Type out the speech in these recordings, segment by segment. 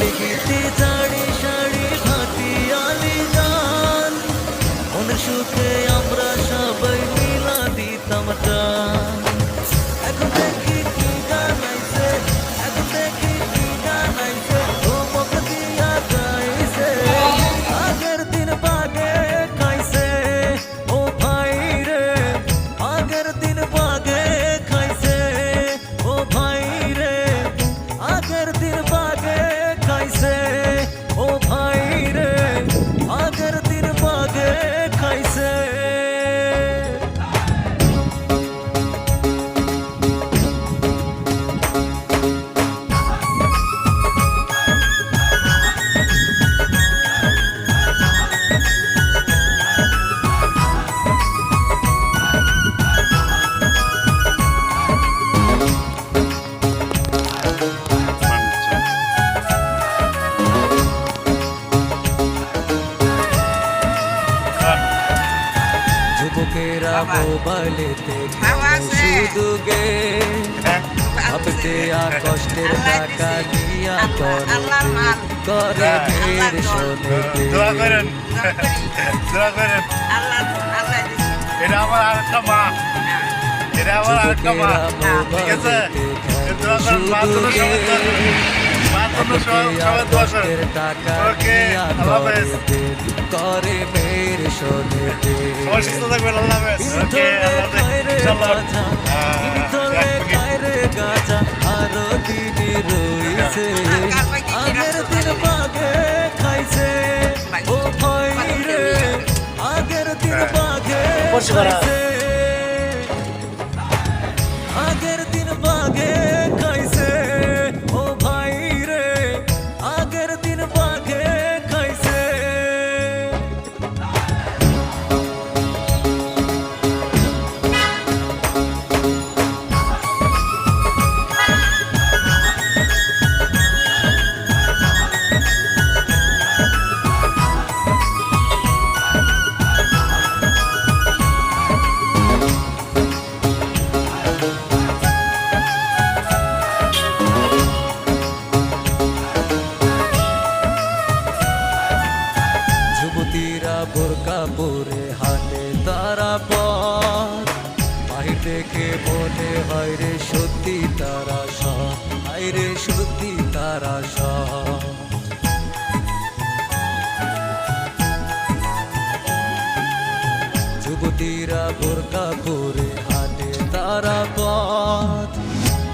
লিখিতে জাড়ি সাড়ি ঘাটি আলি গান মন সুখে আমরা সবাই মিলা দিতাম যুবকেরা মোবাইলেতে শুধু গে ভাবতে আর কষ্টের টাকা নিয়া করে আল্লাহর শোনে দোয়া করেন। দোয়া করেন। এটা আমার আরেকটা মা। এটা আমার আরেকটা মা। ঠিক আছে? দোয়া করেন। মা জন্য সবাই মা সবাই সবাই দোয়া করেন। ওকে আল্লাহ হাফেজ। করে মেয়ের শোনে সবাই সুস্থ থাকবেন আল্লাহ হাফেজ। ওকে আল্লাহ হাফেজ ইনশাআল্লাহ হ্যাঁ, এক মিনিট। আরও দিদি রইছে। আগের দিন বাগে খাইছে। ও ভাই রে আগের দিন বাগে খাইছে। তারা পথ। বাহির দেখে মনে হয় রে সত্যি তারা সব রে সত্যি তারা সব যুবতীরা বোরকা পরে হাতে তারা পথ।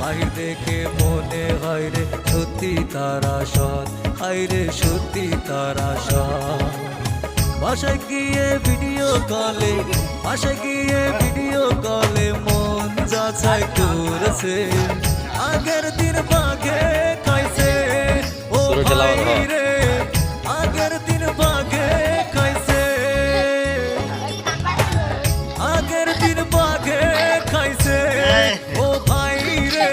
বাহির দেখে মনে হয় রে সত্যি তারা সৎ। হায় রে সত্যি তারা সৎ। বাসায় গিয়ে ভিডিও কলে বাসায় গিয়ে ভিডিও কলে মন যাচাই করেছে। আগের দিন বাগে খাইছে ও ভাই রে আগের দিন বাগে খাইছে। আগের দিন বাগে খাইছে ও ভাই রে।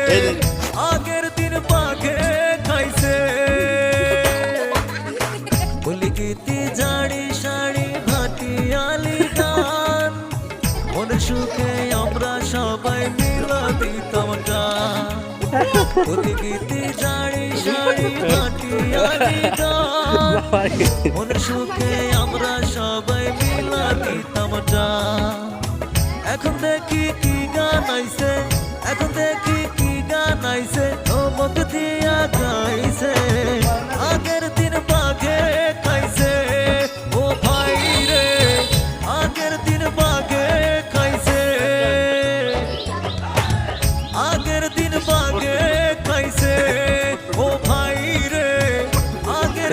গীতি জাড়ি শাড়ি ভাটিয়ালি গান। মন সুখে আমরা সবাই মিলা দিতাম গান। বলি গীতি জাড়ি শাড়ি ভাটিয়ালি গান। মন সুখে আমরা সবাই মিলা দিতাম এখন দেখি কি গান আইছে।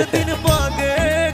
দিন